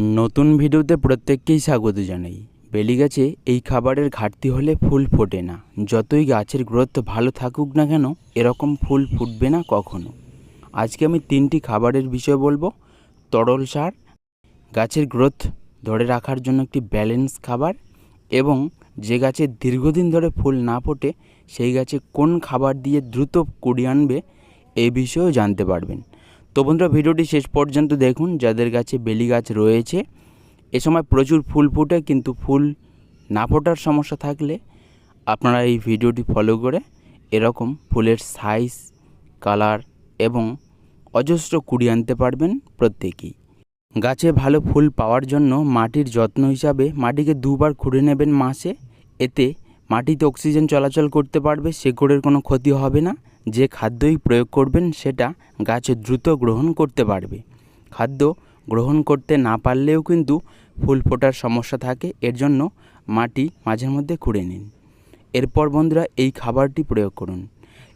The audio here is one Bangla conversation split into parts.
নতুন ভিডিওতে প্রত্যেককেই স্বাগত জানাই। বেলি গাছে এই খাবারের ঘাটতি হলে ফুল ফোটে না। যতই গাছের গ্রোথ ভালো থাকুক না কেন, এরকম ফুল ফুটবে না কখনো। আজকে আমি তিনটি খাবারের বিষয় বলব। তরল সার, গাছের গ্রোথ ধরে রাখার জন্য একটি ব্যালেন্স খাবার এবং যে গাছে দীর্ঘদিন ধরে ফুল না ফোটে, সেই গাছে কোন খাবার দিয়ে দ্রুত কুড়িয়ে আনবে এই বিষয়েও জানতে পারবেন। তো বন্ধুরা ভিডিওটি শেষ পর্যন্ত দেখুন, যাদের গাছে বেলি গাছ রয়েছে, এ সময় প্রচুর ফুল ফোটে, কিন্তু ফুল না ফোটার সমস্যা থাকলে আপনারা এই ভিডিওটি ফলো করে এরকম ফুলের সাইজ কালার এবং অজস্র কুড়ি আনতে পারবেন প্রত্যেকেই। গাছে ভালো ফুল পাওয়ার জন্য মাটির যত্ন হিসাবে মাটিকে দুবার খুঁড়ে নেবেন মাসে, এতে মাটিতে অক্সিজেন চলাচল করতে পারবে, শেকড়ের কোনো ক্ষতি হবে না। যে খাদ্যই প্রয়োগ করবেন, সেটা গাছে দ্রুত গ্রহণ করতে পারবে। খাদ্য গ্রহণ করতে না পারলেও কিন্তু ফুল ফোটার সমস্যা থাকে, এর জন্য মাটি মাঝের মধ্যে খুঁড়ে নিন। এরপর বন্ধুরা, এই খাবারটি প্রয়োগ করুন।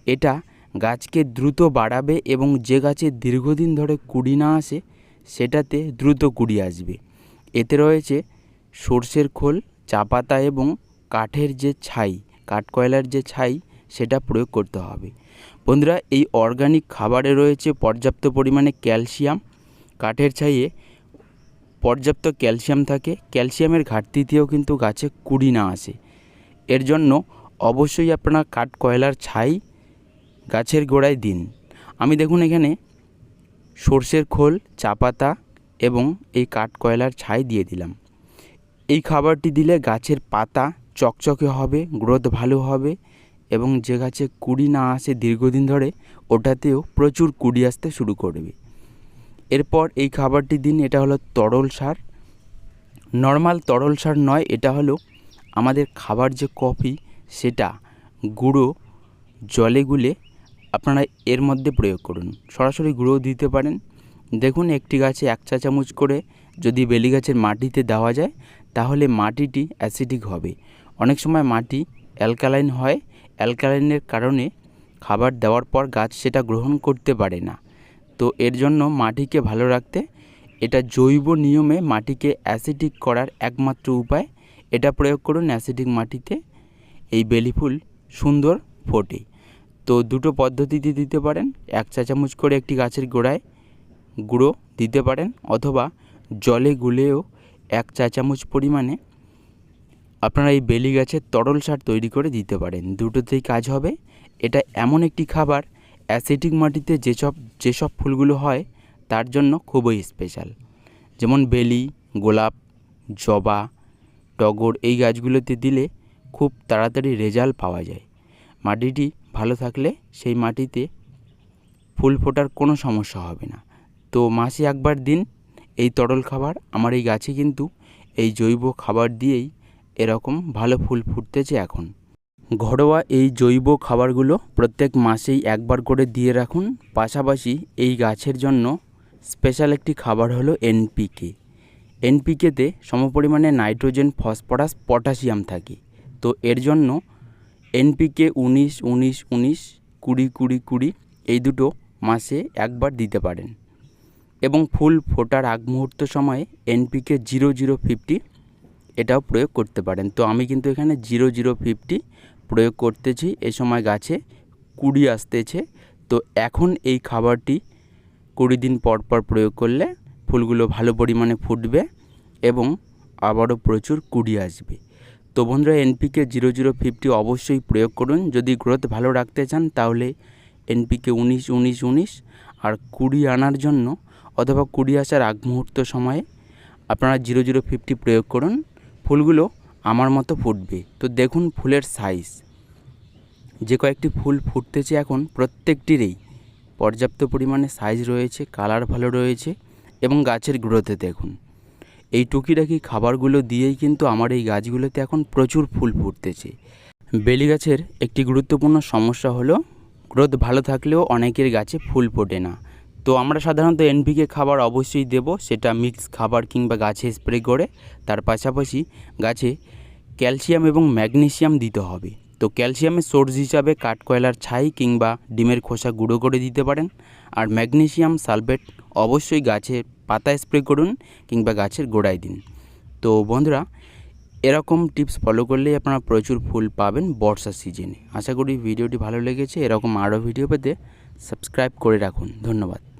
এটা গাছকে দ্রুত বাড়াবে এবং যে গাছে দীর্ঘদিন ধরে কুড়ি না আসে, সেটাতে দ্রুত কুড়ি আসবে। এতে রয়েছে সর্ষের খোল, চা পাতা এবং কাঠের যে ছাই, কাঠকয়লার যে ছাই, সেটা প্রয়োগ করতে হবে। বন্ধুরা, এই অর্গানিক খাবারে রয়েছে পর্যাপ্ত পরিমাণে ক্যালসিয়াম। কাঠের ছাইয়ে পর্যাপ্ত ক্যালসিয়াম থাকে। ক্যালসিয়ামের ঘাটতিতেও কিন্তু গাছে কুড়ি না আসে। এর জন্য অবশ্যই আপনারা কাঠ কয়লার ছাই গাছের গোড়ায় দিন। আমি দেখুন এখানে সর্ষের খোল, চা পাতা এবং এই কাঠ কয়লার ছাই দিয়ে দিলাম। এই খাবারটি দিলে গাছের পাতা চকচকে হবে, গ্রোথ ভালো হবে এবং যে গাছে কুড়ি না আসে দীর্ঘদিন ধরে, ওটাতেও প্রচুর কুড়ি আসতে শুরু করবে। এরপর এই খাবারটি দিন, এটা হলো তরল সার। নর্মাল তরল সার নয়, এটা হলো আমাদের খাবার যে কফি, সেটা গুঁড়ো জলে গুলে আপনারা এর মধ্যে প্রয়োগ করুন। সরাসরি গুঁড়ো দিতে পারেন। দেখুন, একটি গাছে এক চা চামচ করে যদি বেলি গাছের মাটিতে দেওয়া যায়, তাহলে মাটিটি অ্যাসিডিক হবে। অনেক সময় মাটি অ্যালকালাইন হয়। অ্যালকালাইনের কারণে খাবার দেওয়ার পর গাছ সেটা গ্রহণ করতে পারে না। তো এর জন্য মাটিকে ভালো রাখতে এটা জৈব নিয়মে মাটিকে অ্যাসিডিক করার একমাত্র উপায়। এটা প্রয়োগ করুন অ্যাসিডিক মাটিতে। এই বেলি ফুল সুন্দর ফোটে। তো দুটো পদ্ধতিতে দিতে পারেন। এক চা চামচ করে একটি গাছের গোড়ায় গুঁড়ো দিতে পারেন অথবা জলে গুলেও এক চা চামচ পরিমাণে আপনারা এই বেলি গাছের তরল সার তৈরি করে দিতে পারেন। দুটোতেই কাজ হবে। এটা এমন একটি খাবার অ্যাসিডিক মাটিতে যেসব যেসব ফুলগুলো হয়, তার জন্য খুবই স্পেশাল। যেমন বেলি, গোলাপ, জবা, টগর এই গাছগুলোতে দিলে খুব তাড়াতাড়ি রেজাল্ট পাওয়া যায়। মাটিটি ভালো থাকলে সেই মাটিতে ফুল ফোটার কোনো সমস্যা হবে না। তো মাসে একবার দিন এই তরল খাবার। আমার এই গাছে কিন্তু এই জৈব খাবার দিয়েই এরকম ভালো ফুল ফুটতেছে এখন। ঘরোয়া এই জৈব খাবারগুলো প্রত্যেক মাসেই একবার করে দিয়ে রাখুন। পাশাপাশি এই গাছের জন্য স্পেশাল একটি খাবার হলো এনপিকে এনপিকেতে সমপরিমাণে নাইট্রোজেন, ফসফরাস, পটাশিয়াম থাকে। তো এর জন্য এনপিকে উনিশ উনিশ উনিশ, কুড়ি কুড়ি কুড়ি এই দুটো মাসে একবার দিতে পারেন। এবং ফুল ফোটার আগ মুহূর্ত সময়ে এনপিকে জিরো জিরো ফিফটি এটাও প্রয়োগ করতে পারেন। তো আমি কিন্তু এখানে জিরো জিরো ফিফটি প্রয়োগ করতেছি। এ সময় গাছে কুড়ি আসতেছে। তো এখন এই খাবারটি কুড়ি দিন পর পর প্রয়োগ করলে ফুলগুলো ভালো পরিমাণে ফুটবে এবং আবারও প্রচুর কুড়ি আসবে। তো বন্ধুরা, এনপিকে জিরো জিরো ফিফটি অবশ্যই প্রয়োগ করুন। যদি গ্রোথ ভালো রাখতে চান, তাহলে এনপিকে উনিশ উনিশ উনিশ আর কুড়ি আনার জন্য অথবা কুড়ি আসার আগ মুহূর্ত সময়ে আপনারা জিরো জিরো ফিফটি প্রয়োগ করুন। ফুলগুলো আমার মতো ফুটবে। তো দেখুন ফুলের সাইজ যে কয়েকটি ফুল ফুটতেছে এখন প্রত্যেকটিরই পর্যাপ্ত পরিমাণে সাইজ রয়েছে কালার ভালো রয়েছে এবং গাছের গ্রোথে দেখুন। এই টুকিটাকি খাবারগুলো দিয়েই কিন্তু আমার এই গাছগুলোতে এখন প্রচুর ফুল ফুটতেছে। বেলি গাছের একটি গুরুত্বপূর্ণ সমস্যা হলো গ্রোথ ভালো থাকলেও অনেকের গাছে ফুল ফোটে না। তো আমরা সাধারণত এনভিকে খাবার অবশ্যই দেব, সেটা মিক্স খাবার কিংবা গাছে স্প্রে করে। তার পাশাপাশি গাছে ক্যালসিয়াম এবং ম্যাগনেসিয়াম দিতে হবে। তো ক্যালসিয়ামের সোর্স হিসাবে কাঠকয়লার ছাই কিংবা ডিমের খোসা গুঁড়ো করে দিতে পারেন। আর ম্যাগনেসিয়াম সালফেট অবশ্যই গাছে পাতায় স্প্রে করুন কিংবা গাছের গোড়ায় দিন। তো বন্ধুরা, এরকম টিপস ফলো করলেই আপনারা প্রচুর ফুল পাবেন বর্ষার সিজনে। আশা করি ভিডিওটি ভালো লেগেছে। এরকম আরও ভিডিও পেতে সাবস্ক্রাইব করে রাখুন। ধন্যবাদ।